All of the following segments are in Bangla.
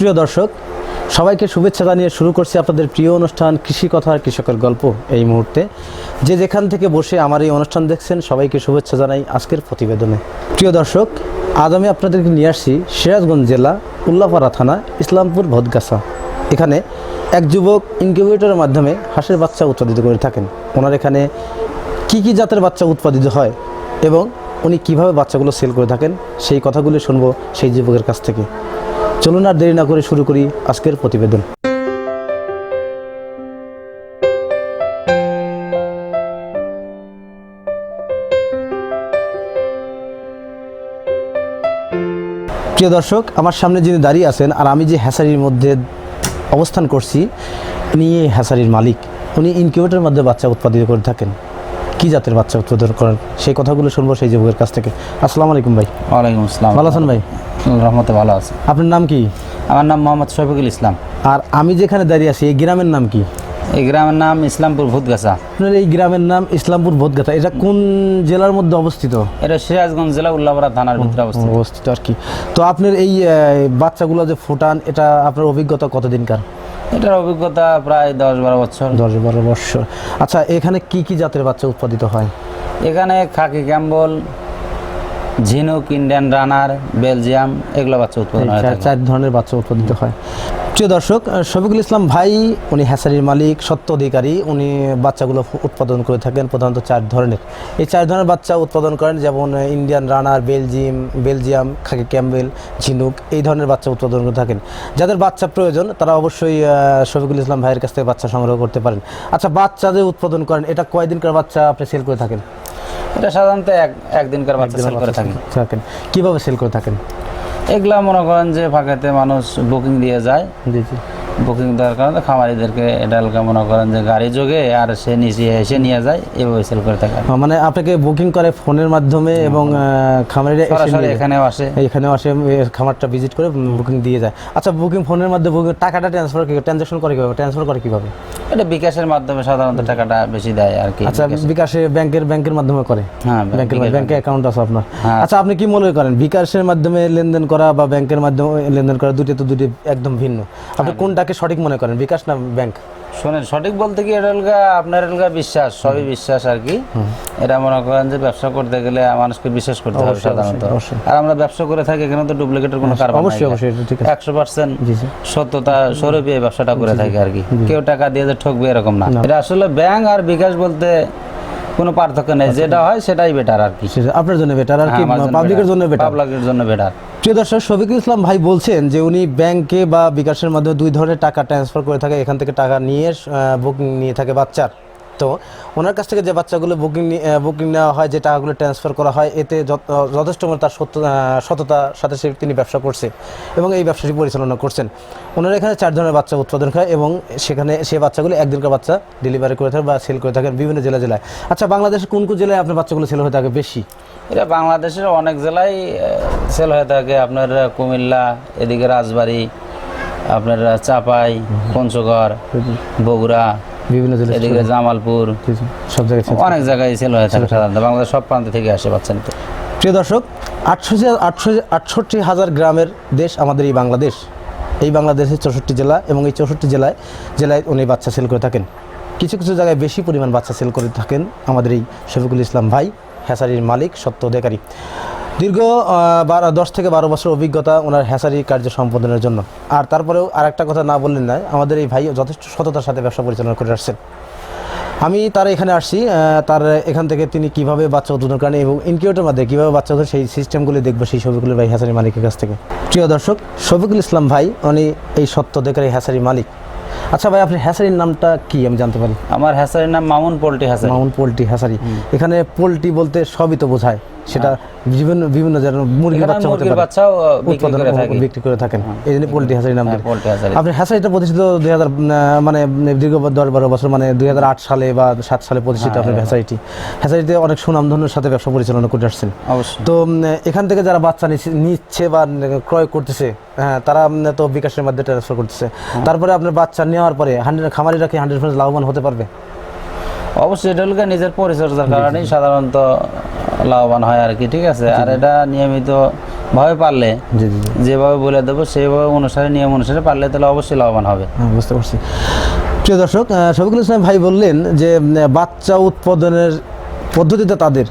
সুপ্রিয় দর্শক, সবাইকে শুভেচ্ছা জানিয়ে শুরু করছি আপনাদের প্রিয় অনুষ্ঠান কৃষি কথা কৃষকের গল্প এই মুহূর্তে। যে যেখান থেকে বসে আমার এই অনুষ্ঠান দেখছেন, সবাইকে শুভেচ্ছা জানাই আজকের প্রতিবেদনে। প্রিয় দর্শক, আজ আমি আপনাদেরকে নিয়ে আসছি সিরাজগঞ্জ জেলা উল্লাপাড়া থানা, ইসলামপুর, ভদগাছা। এখানে এক যুবক ইনকিউবেটরের মাধ্যমে হাঁসের বাচ্চা উৎপাদিত করে থাকেন। ওনার এখানে কি কি জাতের বাচ্চা উৎপাদিত হয় এবং উনি কীভাবে বাচ্চাগুলো সেল করে থাকেন, সেই কথাগুলো শুনব সেই যুবকের কাছ থেকে। চলুন আর দেরি না করে শুরু করি আজকের প্রতিবেদন। প্রিয় দর্শক আমার সামনে যিনি দাঁড়িয়ে আছেন আর আমি যে হ্যাসারির মধ্যে অবস্থান করছি উনি এই হ্যাসারির মালিক। উনি ইনকিউবেটরের মধ্যে বাচ্চা উৎপাদিত করে থাকেন। কি জাতের বাচ্চা উৎপাদন করেন? সেই কথাগুলো শুনব সেই যুবকের কাছ থেকে। আসসালামু আলাইকুম ভাই। ওয়ালাইকুম আসসালাম। ভালো আছেন ভাই? রহমতে ভালো আছে। আপনার নাম কি? আমার নাম মোহাম্মদ শফিকুল ইসলাম। আর আমি যেখানে দাঁড়িয়ে আছি এই গ্রামের নাম কি? এই গ্রামের নাম ইসলামপুর ভূতগাছা। আপনার এই গ্রামের নাম ইসলামপুর বোধগাথা এটা কোন জেলার মধ্যে অবস্থিত? এটা সিরাজগঞ্জ জেলা উল্লাপাড়া থানার ভিতরে অবস্থিত। অবস্থিত আর কি। তো আপনার এই বাচ্চাগুলো যে ফুটান এটা আপনার অভিজ্ঞতা কতদিনকার? এটার অভিজ্ঞতা প্রায় দশ বারো বছর। দশ বারো বৎসর আচ্ছা এখানে কি কি জাতের বাচ্চা উৎপাদিত হয়? এখানে খাকি ক্যাম্বল ঝিনুক ইন্ডিয়ান রানার বেলজিয়াম এগুলো বাচ্চা উৎপাদন হয় চার ধরনের বাচ্চা উৎপাদিত হয়। প্রিয় দর্শক শফিকুল ইসলাম ভাই উনি হ্যাসারির মালিক সত্য অধিকারী। উনি বাচ্চাগুলো উৎপাদন করে থাকেন প্রধানত চার ধরনের। এই চার ধরনের বাচ্চা উৎপাদন করেন যেমন Indian runner Belgium Belgium khaki Campbell ঝিনুক এই ধরনের বাচ্চা উৎপাদন করে থাকেন। যাদের বাচ্চা প্রয়োজন তারা অবশ্যই শফিকুল ইসলাম ভাইয়ের কাছ থেকে বাচ্চা সংগ্রহ করতে পারেন। আচ্ছা বাচ্চা যে উৎপাদন করেন এটা কয়দিনকার বাচ্চা আপনি সেল করে থাকেন? এটা সাধারণত এক একদিনকার বাচ্চা সেল করে থাকি। থাকেন কীভাবে সেল করে থাকেন? এগুলা মনে করেন যে ফাঁকাতে মানুষ বুকিং দিয়ে যায়। জি জি। বুকিং দেওয়ার কারণে খামারিদেরকে এটা হালকা মনে করেন যে গাড়ি যোগে আর সে নিচে এসে নিয়ে যায় এভাবে সেল করে থাকে। মানে আপনাকে বুকিং করে ফোনের মাধ্যমে এবং খামারিরা সরাসরি। এখানেও আসে। এখানেও আসে খামারটা ভিজিট করে বুকিং দিয়ে যায়। আচ্ছা বুকিং ফোনের মাধ্যমে টাকাটা ট্রান্সফার ট্রানজাকশন করে কীভাবে? ট্রান্সফার করে কীভাবে? এটা বিকাশের মাধ্যমে সাধারণত টাকাটা বেশি দেয় আর কি আচ্ছা বিকাশে। ব্যাংকের ব্যাংকের মাধ্যমে করে? হ্যাঁ ব্যাংকের ব্যাংকে অ্যাকাউন্ট আছে আপনার? হ্যাঁ। আচ্ছা আপনি কি মনে করেন বিকাশের মাধ্যমে লেনদেন করা বা ব্যাংকের মাধ্যমে লেনদেন করা দুটি তো দুটি একদম ভিন্ন। আপনি কোনটাকে সঠিক মনে করেন বিকাশ না ব্যাংক? শোনেন সঠিক বলতে কি এটা আপনার এলগা বিশ্বাস সবই বিশ্বাস আর কি। এটা মনে করেন যে ব্যবসা করতে গেলে মানুষকে বিশ্বাস করতে হবে সাধারণত। অবশ্যই। আর আমরা ব্যবসা করে থাকি এখানে তো ডুপ্লিকেটের কোনো কারণ অবশ্যই অবশ্যই ঠিক আছে। একশো পার্সেন্ট সত্যতা স্বরূপে এই ব্যবসাটা করে থাকি আর কি। কেউ টাকা দিয়ে যে ঠকবে এরকম না। এটা আসলে ব্যাংক আর বিকাশ বলতে কোনো পার্থক্য নেই। যেটা হয় সেটাই বেটার আর কি। আপনার জন্য বেটার আর কি হ্যাঁ, পাবলিকের জন্য বেটার পাবলিকের জন্য বেটার প্রিয় দর্শক, শফিকুল ইসলাম ভাই বলছেন যে উনি ব্যাংকে বা বিকাশের মাধ্যমে দুই ধরনের টাকা ট্রান্সফার করে থাকে। এখান থেকে টাকা নিয়ে বুকিং নিয়ে থাকে বাচ্চার। তো ওনার কাছ থেকে যে বাচ্চাগুলো বুকিং বুকিং নেওয়া হয় যে টাকাগুলো ট্রান্সফার করা হয় এতে যথ- যথেষ্ট মানে তার সততার সাথে সে তিনি ব্যবসা করছে এবং এই ব্যবসাটি পরিচালনা করছেন। ওনারা এখানে চার ধরনের বাচ্চা উৎপাদন হয় এবং সেখানে সে বাচ্চাগুলো একদিনকার বাচ্চা ডেলিভারি করে থাকে বা সেল করে থাকেন বিভিন্ন জেলা জেলায়। আচ্ছা বাংলাদেশের কোন কোন জেলায় আপনার বাচ্চাগুলো সেল হয়ে থাকে বেশি? এটা বাংলাদেশের অনেক জেলায় সেল হয়ে থাকে। আপনার কুমিল্লা এদিকে রাজবাড়ি আপনার চাপাই পঞ্চগড় বগুড়া বিভিন্ন এদিকে জামালপুর সব জায়গায় অনেক জায়গায় সেল হয়ে থাকে সাধারণত বাংলাদেশ সব প্রান্ত থেকে আসে বাচ্চা নিতে। প্রিয় দর্শক আটষট্টি আটশো আটষট্টি হাজার গ্রামের দেশ আমাদের এই বাংলাদেশ। এই বাংলাদেশের চৌষট্টি জেলা এবং এই চৌষট্টি জেলায় জেলায় উনি বাচ্চা সেল করে থাকেন। কিছু কিছু জায়গায় বেশি পরিমাণ বাচ্চা সেল করে থাকেন আমাদের এই শফিকুল ইসলাম ভাই হ্যাসারির মালিক সত্য অধিকারী। দীর্ঘ দশ থেকে বারো বছর অভিজ্ঞতা ওনার হ্যাসারি কার্য সম্পাদনের জন্য। আর তারপরেও আর একটা কথা না বললেন না আমাদের এই ভাই যথেষ্ট সততার সাথে ব্যবসা পরিচালনা করে আসছেন। আমি তার এখানে আসছি তার এখান থেকে তিনি কীভাবে বাচ্চা উৎপাদন করেন এবং ইনকিউবেটর মাধ্যমে কীভাবে বাচ্চা উৎপাদন সেই সিস্টেমগুলি দেখব সেই শফিকুল ভাই হ্যাসারি মালিকের কাছ থেকে। প্রিয় দর্শক শফিকুল ইসলাম ভাই উনি এই সত্য দেখার এই হ্যাসারি মালিক। আচ্ছা ভাই আপনার হ্যাসারির নামটা কি আমি জানতে পারি? আমার হ্যাসারির নাম Mamun poultry hatchery. Mamun poultry hatchery. এখানে পোলট্রি বলতে সবই তো বোঝায়। সেটা বিভিন্ন বিভিন্ন ধরনের মুরগির বাচ্চা মুরগির পারে বাচ্চাও উৎপাদন বিক্রি করে থাকেন। এই জন্য পোলট্রি হ্যাসারি নাম হ্যাঁ, আপনি হ্যাসারিটা প্রতিষ্ঠিত দুই হাজার মানে দীর্ঘ দশ বারো বছর মানে দুই হাজার আট সালে বা সাত সালে প্রতিষ্ঠিত হ্যাঁ, আপনার হ্যাসারিটি হ্যাসারিতে অনেক সুনামধন্যের সাথে ব্যবসা পরিচালনা করে আসছেন। অবশ্যই। তো এখান থেকে যারা বাচ্চা নিচ্ছে- বা ক্রয় করতেছে হ্যাঁ তারা তো বিকাশের মাধ্যমে ট্রান্সফার করতেছে। তারপরে আপনার বাচ্চা নেওয়ার পরে হান্ড্রেড খামারিরা কি হান্ড্রেড পার্সেন্ট লাভবান হতে পারবে? অবশ্যই এটা নিজের পরিচর্যার কারণেই সাধারণত লাভবান হয় আর কি ঠিক আছে? আর এটা নিয়মিত ভাবে পারলে যেভাবে বলে দেবো সেইভাবে অনুসারে নিয়ম অনুসারে পারলে তাহলে অবশ্যই লাভবান হবে। হ্যাঁ বুঝতে পারছি। প্রিয় দর্শক শফিকুল ইসলাম ভাই বললেন যে বাচ্চা উৎপাদনের পদ্ধতিটা তাদের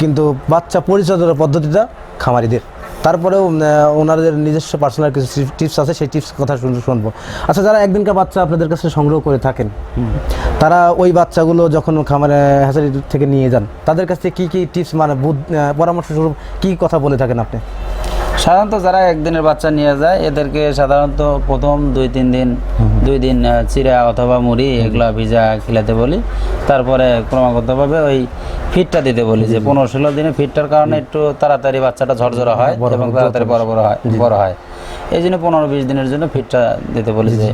কিন্তু বাচ্চা পরিচর্যার পদ্ধতিটা খামারিদের। তারপরেও ওনাদের নিজস্ব পার্সোনাল কিছু টিপস আছে সেই টিপস কথা শুন- শুনব। আচ্ছা যারা একদিনকার বাচ্চা আপনাদের কাছে সংগ্রহ করে থাকেন তারা ওই বাচ্চাগুলো যখন খামারে হ্যাচারি থেকে নিয়ে যান তাদের কাছ থেকে কী কী টিপস মানে পরামর্শ স্বরূপ কী কথা বলে থাকেন আপনি? সাধারণত যারা একদিনের বাচ্চা নিয়ে যায় এদেরকে সাধারণত প্রথম দুই তিন দিন দুই দিন চিরা অথবা মুড়ি এগুলা ভিজা খিলাতে বলি। তারপরে ক্রমাগতভাবে ওই ফিটটা দিতে বলি যে পনেরো ষোলো দিনে ফিটটার কারণে একটু তাড়াতাড়ি বাচ্চাটা ঝরঝরা হয় এবং তাড়াতাড়ি বড় বড় হয় বড় হয়। এই জন্য পনেরো বিশ দিনের জন্য ফিটটা দিতে বলি যে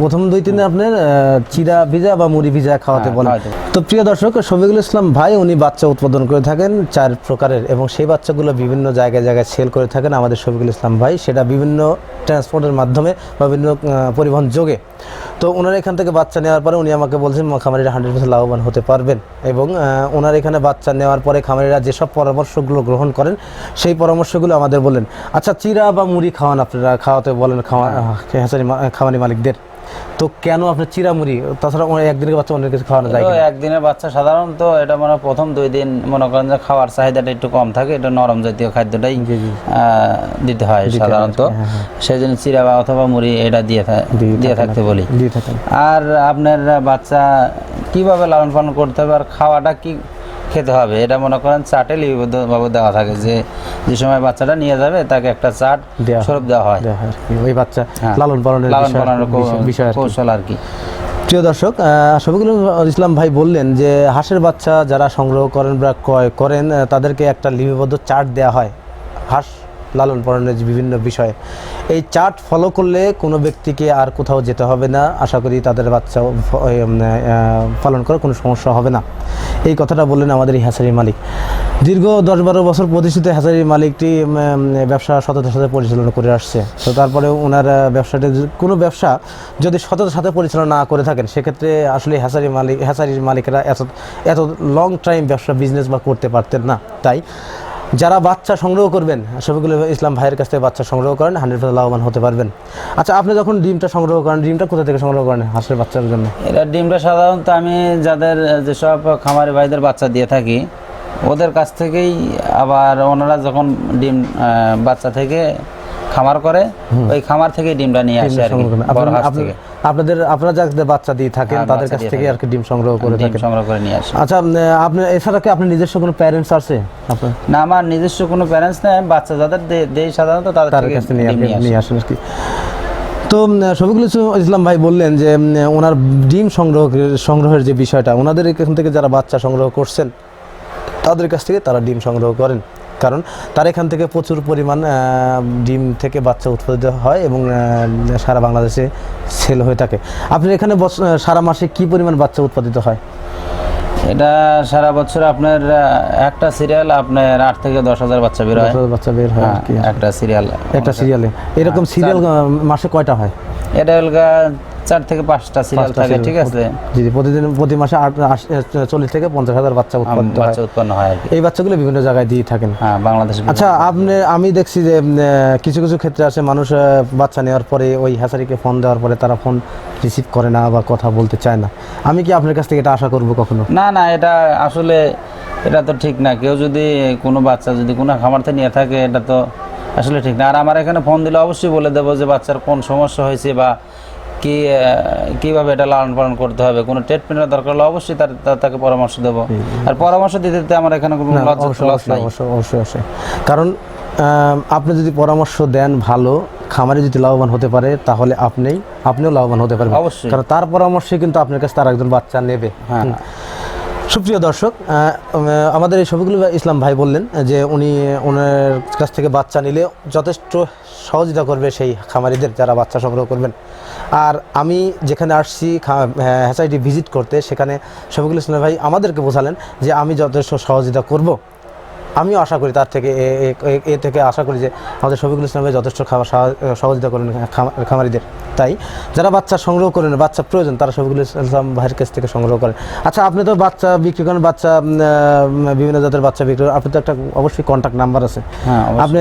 প্রথম দুই তিন আপনার চিরা ভিজা বা মুড়ি ভিজা খাওয়াতে হ্যাঁ, বলেন তো প্রিয় দর্শক শফিকুল ইসলাম ভাই উনি বাচ্চা উৎপাদন করে থাকেন চার প্রকারের এবং সেই বাচ্চাগুলো বিভিন্ন জায়গায় জায়গায় সেল করে থাকেন। আমাদের শফিকুল ইসলাম ভাই সেটা বিভিন্ন ট্রান্সপোর্টের মাধ্যমে বা বিভিন্ন পরিবহন যোগে। তো ওনার এখান থেকে বাচ্চা নেওয়ার পরে উনি আমাকে বলছেন খামারিরা হান্ড্রেড পার্সেন্ট লাভবান হতে পারবেন। এবং ওনার এখানে বাচ্চা নেওয়ার পরে খামারিরা যেসব পরামর্শগুলো গ্রহণ করেন, সেই পরামর্শগুলো আমাদের বলেন আচ্ছা চিরা বা মুড়ি খাওয়ান আপনারা, খাওয়াতে বলেন খাওয়া খামারি মালিকদের। তো কেন আপনার চিরা মুড়ি তাছাড়া একদিনের বাচ্চা অনেক কিছু খাওয়ানো যায় একদিনের বাচ্চা সাধারণত এটা মানে প্রথম দুই দিন মনে করেন যে খাওয়ার চাহিদাটা একটু কম থাকে এটা নরম জাতীয় খাদ্যটাই জি, জি। আহ, দিতে হয় সাধারণত। সেই জন্য চিরা বা অথবা মুড়ি এটা দিয়ে দিয়ে থাকতে বলি। আর আপনার বাচ্চা কীভাবে লালন পালন করতে হবে আর খাওয়াটা কি খেতে হবে এটা মনে করেন চাটে লিপিবদ্ধভাবে দেওয়া থাকে যে যে সময় বাচ্চাটা নিয়ে যাবে তাকে একটা চাট। স্বরূপ দেওয়া হয়। ওই বাচ্চা হ্যাঁ। লালন পালনের লালন বিষয়- পালনের। কৌশল আর কি প্রিয় দর্শক শফিকুল ইসলাম ভাই বললেন যে হাঁসের বাচ্চা যারা সংগ্রহ করেন বা ক্রয় করেন তাদেরকে একটা লিপিবদ্ধ চার্ট দেওয়া হয় হাঁস লালন পালনের বিভিন্ন বিষয়ে। এই চার্ট ফলো করলে কোনো ব্যক্তিকে আর কোথাও যেতে হবে না। আশা করি তাদের বাচ্চা পালন করার কোনো সমস্যা হবে না। এই কথাটা বললেন আমাদের এই মালিক। দীর্ঘ দশ বারো বছর প্রতিষ্ঠিত হ্যাচারির মালিকটি ব্যবসা সততার সাথে পরিচালনা করে আসছে। তো তারপরে ওনার ব্যবসাটি কোনো ব্যবসা যদি সততার সাথে পরিচালনা না করে থাকেন, সেক্ষেত্রে আসলে হ্যাচারি মালিক হ্যাচারির মালিকেরা এত এত লং টাইম ব্যবসা বিজনেস বা করতে পারতেন না। তাই যারা বাচ্চা সংগ্রহ করবেন শফিকুল ইসলাম ভাইয়ের কাছ থেকে বাচ্চা সংগ্রহ করেন হান্ড্রেড পার্সেন্ট লাভবান হতে পারবেন। আচ্ছা আপনি যখন ডিমটা সংগ্রহ করেন ডিমটা কোথা থেকে সংগ্রহ করেন হাঁসের বাচ্চার জন্য? এরা ডিমটা সাধারণত আমি যাদের যেসব খামারি ভাইদের বাচ্চা দিয়ে থাকি ওদের কাছ থেকেই আবার ওনারা যখন ডিম বাচ্চা থেকে খামার করে ওই খামার থেকে ডিমটা নিয়ে আসে আর কি আপনাদের আপনারা যাদের বাচ্চা দিয়ে থাকেন হ্যাঁ, তাদের কাছ থেকে আর কি ডিম সংগ্রহ করে ডিম থাকেন। সংগ্রহ করে নিয়ে আসে আচ্ছা আপনি এছাড়া কি আপনার নিজস্ব কোনো প্যারেন্টস আছে? আপনার? না আমার নিজস্ব কোনো প্যারেন্টস নেই আমি বাচ্চা যাদের দেই সাধারণত তাদের কাছ থেকে নিয়ে আসেন। আর কি। তো শফিকুল ইসলাম ভাই বললেন যে ওনার ডিম সংগ্রহ সংগ্রহের যে বিষয়টা ওনাদের এখান থেকে যারা বাচ্চা সংগ্রহ করছেন তাদের কাছ থেকে তারা ডিম সংগ্রহ করেন। কারণ তার এখান থেকে প্রচুর পরিমাণ ডিম থেকে বাচ্চা উৎপাদিত হয় এবং সারা বাংলাদেশে সেল হয়ে থাকে। আপনার এখানে সারা মাসে কি পরিমাণ বাচ্চা উৎপাদিত হয়? এটা সারা বছর আপনার একটা সিরিয়াল আপনার আট থেকে দশ হাজার বাচ্চা বের হয়। বাচ্চা বের হয় হ্যাঁ, একটা সিরিয়াল একটা সিরিয়ালে এরকম সিরিয়াল মাসে কয়টা হয়? এটা হলগা চার থেকে পাঁচটা সিরিয়াল থাকে ঠিক আছে? জি প্রতিদিন প্রতি মাসে আট চল্লিশ থেকে পঞ্চাশ হাজার বাচ্চা উৎপাদিত বাচ্চা উৎপন্ন হয় এই বাচ্চাগুলো বিভিন্ন জায়গায় দিয়ে থাকেন। হ্যাঁ বাংলাদেশ আচ্ছা আপনি আমি দেখছি যে কিছু কিছু ক্ষেত্রে আছে মানুষ বাচ্চা নেওয়ার পরে ওই হ্যাচারিকে ফোন দেওয়ার পরে তারা ফোন রিসিভ করে না বা কথা বলতে চায় না। আমি কি আপনার কাছ থেকে এটা আশা করব কখনো? না না এটা আসলে এটা তো ঠিক না। কেউ যদি কোনো বাচ্চা যদি কোনো খামার থেকে নিয়ে থাকে এটা তো আসলে ঠিক না। আর আমার এখানে ফোন দিলে অবশ্যই বলে দেবো যে বাচ্চার কোন সমস্যা হয়েছে বা কি কীভাবে এটা লালন পালন করতে হবে। কোনো ট্রিটমেন্টের দরকার হলে অবশ্যই তার তাকে পরামর্শ দেবো। আর পরামর্শ দিতে দিতে আমার এখানে কোনো অবশ্যই অবশ্যই কারণ আহ, আপনি যদি পরামর্শ দেন ভালো খামারে যদি লাভবান হতে পারে তাহলে আপনি আপনিও লাভবান হতে পারবেন। অবশ্যই। কারণ তার পরামর্শে কিন্তু আপনার কাছে তার একজন বাচ্চা নেবে। হ্যাঁ। সুপ্রিয় দর্শক আমাদের এই শফিকুল ইসলাম ভাই বললেন যে উনি ওনার কাছ থেকে বাচ্চা নিলে যথেষ্ট সহযোগিতা করবে সেই খামারিদের যারা বাচ্চা সংগ্রহ করবেন। আর আমি যেখানে আসছি হ্যাচাইটি ভিজিট করতে, সেখানে শফিকুল ইসলাম ভাই আমাদেরকে বোঝালেন যে আমি যথেষ্ট সহযোগিতা করব। আমিও আশা করি তার থেকে, এ- থেকে আশা করি যে আমাদের শফিকুল ইসলাম ভাই যথেষ্ট খাবার সহযোগিতা করবেন খামারিদের। তাই যারা বাচ্চা সংগ্রহ করেন বাচ্চা প্রয়োজন তারা সবগুলো ইসলাম ভাইয়ের কাছ থেকে সংগ্রহ করেন। আচ্ছা আপনি তো বাচ্চা বিক্রি করেন বাচ্চা বিভিন্ন জাতের বাচ্চা বিক্রি করেন। আপনি তো একটা অবশ্যই কন্ট্যাক্ট নাম্বার আছে। হ্যাঁ আপনি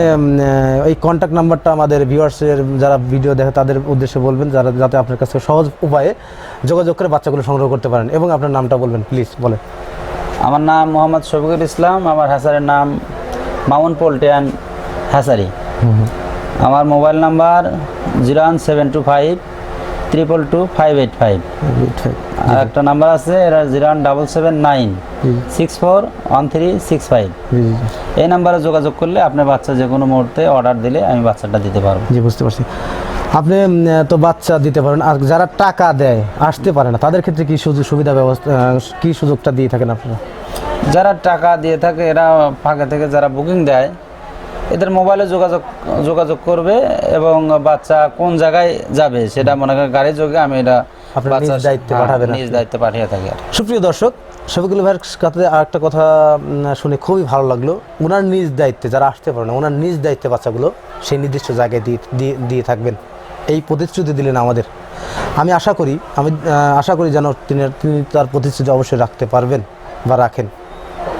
এই কন্ট্যাক্ট নাম্বারটা আমাদের ভিউয়ার্সের যারা ভিডিও দেখে তাদের উদ্দেশ্যে বলবেন যারা যাতে আপনার কাছে সহজ উপায়ে যোগাযোগ করে বাচ্চাগুলো সংগ্রহ করতে পারেন। এবং আপনার নামটা বলবেন প্লিজ বলেন। আমার নাম মোহাম্মদ শফিকুল ইসলাম আমার হ্যাসারের নাম মামুন পোল্টিয়ান হ্যাসারি আমার mobile number zero one seven two five triple two five eight five. আর একটা নাম্বার আছে এটা zero one double seven nine six four one three six five. এই নাম্বারে যোগাযোগ করলে আপনার বাচ্চা যে কোনো মুহূর্তে অর্ডার দিলে আমি বাচ্চাটা দিতে পারব। জি বুঝতে পারছি। আপনি তো বাচ্চা দিতে পারেন আর যারা টাকা দেয় আসতে পারে না তাদের ক্ষেত্রে কি সুযোগ সুবিধা ব্যবস্থা কি সুযোগটা দিয়ে থাকেন আপনারা? যারা টাকা দিয়ে থাকে এরা ফাঁকে থেকে যারা বুকিং দেয় এদের মোবাইলে যোগাযোগ যোগাযোগ করবে এবং বাচ্চা কোন জায়গায় যাবে সেটা মনে করেন গাড়ি যোগে আমি এটা বাচ্চার- দায়িত্বে হ্যাঁ, পাঠাবেন নিজ দায়িত্বে পাঠিয়ে থাকি আর সুপ্রিয় দর্শক শফিকুল ভাইয়ের কাছে কথা শুনে খুবই ভালো লাগল। ওনার নিজ দায়িত্বে যারা আসতে পারে না ওনার নিজ দায়িত্বে বাচ্চাগুলো সেই নির্দিষ্ট জায়গায় দিয়ে দিয়ে দিয়ে থাকবেন। এই প্রতিশ্রুতি দিলেন আমাদের। আমি আশা করি আমি আশা করি যেন তিনি তিনি তার প্রতিশ্রুতি অবশ্যই রাখতে পারবেন বা রাখেন।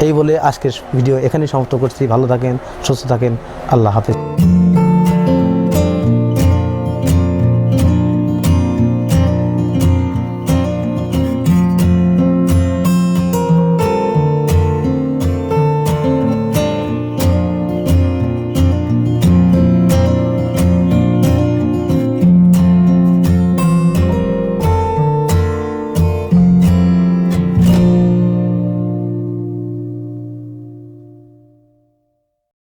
এই বলে আজকের ভিডিও এখানেই সমাপ্ত করছি। ভালো থাকেন সুস্থ থাকেন। আল্লাহ হাফিজ।